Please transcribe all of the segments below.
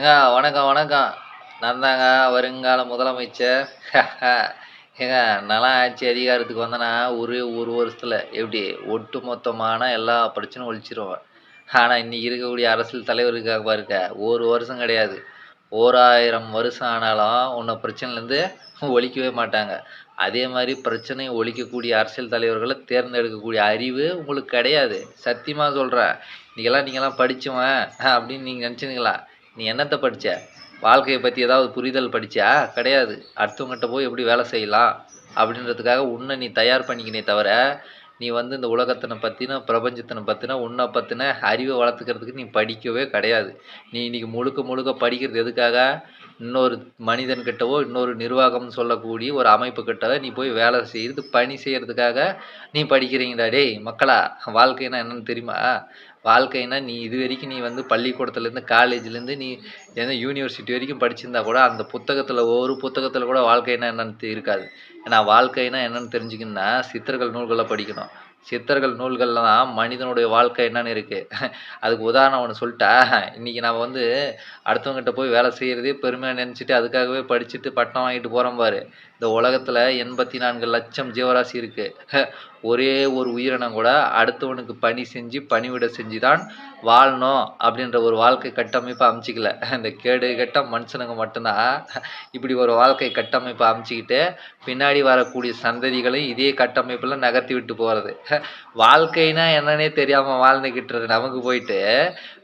ஏங்க வணக்கம் வணக்கம். நான் தாங்க வருங்கால முதலமைச்சர். ஏங்க நலம் ஆட்சி அதிகாரத்துக்கு வந்தேன்னா ஒரே ஒரு வருஷத்தில் எப்படி ஒட்டு மொத்தமான எல்லா பிரச்சனையும் ஒழிச்சிருவேன் ஆனால் இன்றைக்கி இருக்கக்கூடிய அரசியல் தலைவருக்காக பாருக்க பாருங்க ஒரு வருஷம் கிடையாது. ஓராயிரம் வருஷம் ஆனாலும் உன்னை பிரச்சனைலேருந்து ஒழிக்கவே மாட்டாங்க. அதே மாதிரி பிரச்சனையை ஒழிக்கக்கூடிய அரசியல் தலைவர்களை தேர்ந்தெடுக்கக்கூடிய அறிவு உங்களுக்கு கிடையாது. சத்தியமாக சொல்கிறேன் இன்றைக்கெல்லாம் நீங்கள்லாம் படித்தவன் அப்படின்னு நீங்கள் நினச்சினுங்களா நீ என்னத்தை படித்த வாழ்க்கையை பற்றி ஏதாவது புரிதல் படித்தா கிடையாது. அடுத்தவங்ககிட்ட போய் எப்படி வேலை செய்யலாம்? அப்படின்றதுக்காக உன்னை நீ தயார் பண்ணிக்கினே தவிர நீ வந்து இந்த உலகத்தினை பற்றின பிரபஞ்சத்தினை பற்றின உன்னை பற்றின அறிவை வளர்த்துக்கிறதுக்கு நீ படிக்கவே கிடையாது. நீ இன்னைக்கு முழுக்க முழுக்க படிக்கிறது எதுக்காக? இன்னொரு மனிதன்கிட்டவோ இன்னொரு நிர்வாகம்னு சொல்லக்கூடிய ஒரு அமைப்புக்கிட்ட நீ போய் வேலை செய்கிறது பணி செய்கிறதுக்காக நீ படிக்கிறீங்களா? டேய் மக்களா வாழ்க்கைனா என்னன்னு தெரியுமா? வாழ்க்கைனா நீ இது வரைக்கும் நீ வந்து பள்ளிக்கூடத்துலேருந்து காலேஜ்லேருந்து நீ எந்த யூனிவர்சிட்டி வரைக்கும் படிச்சிருந்தா கூட அந்த புத்தகத்தில் ஒவ்வொரு புத்தகத்தில் கூட வாழ்க்கைனா என்னன்னு இருக்காது. ஏன்னா வாழ்க்கைனா என்னன்னு தெரிஞ்சுக்கணுன்னா சித்தர்கள் நூல்களை படிக்கணும். சித்தர்கள் நூல்களில் தான் மனிதனுடைய வாழ்க்கை என்னன்னு இருக்குது அதுக்கு உதாரணம் ஒன்று சொல்லிட்டா இன்றைக்கி நம்ம வந்து அடுத்தவங்ககிட்ட போய் வேலை செய்கிறதே பெருமையாக நினச்சிட்டு அதுக்காகவே படிச்சுட்டு பட்டம் வாங்கிட்டு போகிறோம் பாரு. இந்த உலகத்தில் எண்பத்தி நான்கு லட்சம் ஜீவராசி இருக்குது ஒரே ஒரு உயிரினம் கூட அடுத்தவனுக்கு பணி செஞ்சு பணிவிட செஞ்சு தான் வாழணும் அப்படின்ற ஒரு வாழ்க்கை கட்டமைப்பை அமைச்சிக்கல. இந்த கேடு கெட்ட மனுஷனுங்க மட்டும்தான். இப்படி ஒரு வாழ்க்கை கட்டமைப்பை அமைச்சிக்கிட்டு பின்னாடி வரக்கூடிய சந்ததிகளையும் இதே கட்டமைப்பில் நகர்த்தி விட்டு போகிறது வாழ்க்கைனா என்னன்னே தெரியாமல் வாழ்ந்துக்கிட்டுறது நமக்கு போயிட்டு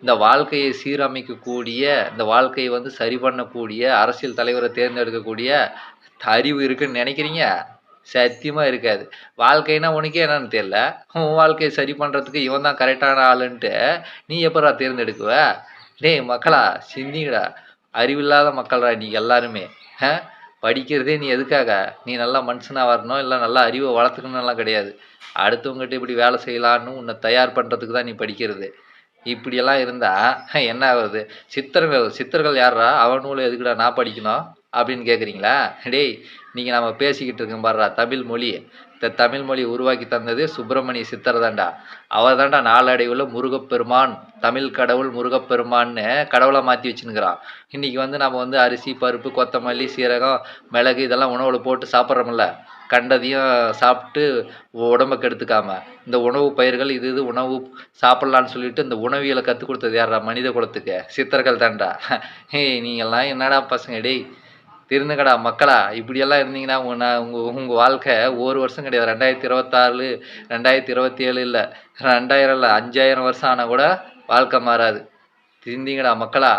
இந்த வாழ்க்கையை சீரமைக்கக்கூடிய இந்த வாழ்க்கையை வந்து சரி பண்ணக்கூடிய அரசியல் தலைவரை தேர்ந்தெடுக்கக்கூடிய அறிவு இருக்குன்னு நினைக்கிறீங்க? சத்தியமாக இருக்காது. வாழ்க்கைனா உனக்கே என்னன்னு தெரியல. உன் வாழ்க்கையை சரி பண்ணுறதுக்கு இவன் தான் கரெக்டான ஆளுன்ட்டு நீ எப்படா தேர்ந்தெடுக்குவ? டேய் மக்களா சிந்திங்கடா. அறிவில்லாத மக்கள்டா நீ எல்லாருமே. ஆ? படிக்கிறதே நீ எதுக்காக? நீ நல்லா மனுஷனாக வரணும் இல்லை நல்லா அறிவை வளர்த்துக்கணும்லாம் கிடையாது. அடுத்தவங்ககிட்ட இப்படி வேலை செய்யலான்னு உன்னை தயார் பண்ணுறதுக்கு தான் நீ படிக்கிறது. இப்படியெல்லாம் இருந்தால் என்ன ஆகுது சித்தர்கள் சித்தர்கள் யாரா அவன் நூலை எதுக்குடா நான் படிக்கணும்? அப்படின்னு கேட்குறீங்களா டேய் நீங்கள் நம்ம பேசிக்கிட்டு இருக்கோம் பாடுறா தமிழ் மொழி. இந்த தமிழ் மொழி உருவாக்கி தந்தது சுப்பிரமணிய சித்தர் தாண்டா அவர் தான்டா நாளடைவில் முருகப்பெருமான் தமிழ் கடவுள் முருகப்பெருமான்னு கடவுளை மாற்றி வச்சுனுக்கிறான் இன்றைக்கி வந்து நம்ம வந்து அரிசி பருப்பு கொத்தமல்லி சீரகம் மிளகு இதெல்லாம் உணவில் போட்டு சாப்பிட்றோம்ல. கண்டதையும் சாப்பிட்டு உடம்ப கெடுத்துக்காம. இந்த உணவு பயிர்கள் இது இது உணவு சாப்பிட்லான்னு சொல்லிட்டு இந்த உணவியலை கற்றுக் கொடுத்தது யாரா மனித குலத்துக்கு. சித்தர்கள் தாண்டா ஏய் நீங்கள்லாம் என்னடா பசங்க? டேய் திருந்துங்கடா மக்களா இப்படியெல்லாம் இருந்தீங்கன்னா உங்கள் உங்கள் உங்கள் வாழ்க்கை ஒரு வருஷம் கிடையாது. ரெண்டாயிரத்தி இருபத்தாறு ரெண்டாயிரத்தி இருபத்தி ஏழு இல்லை ரெண்டாயிரம் இல்லை அஞ்சாயிரம் வருஷம் ஆனால் கூட வாழ்க்கை மாறாது. திருந்திங்கடா மக்களா.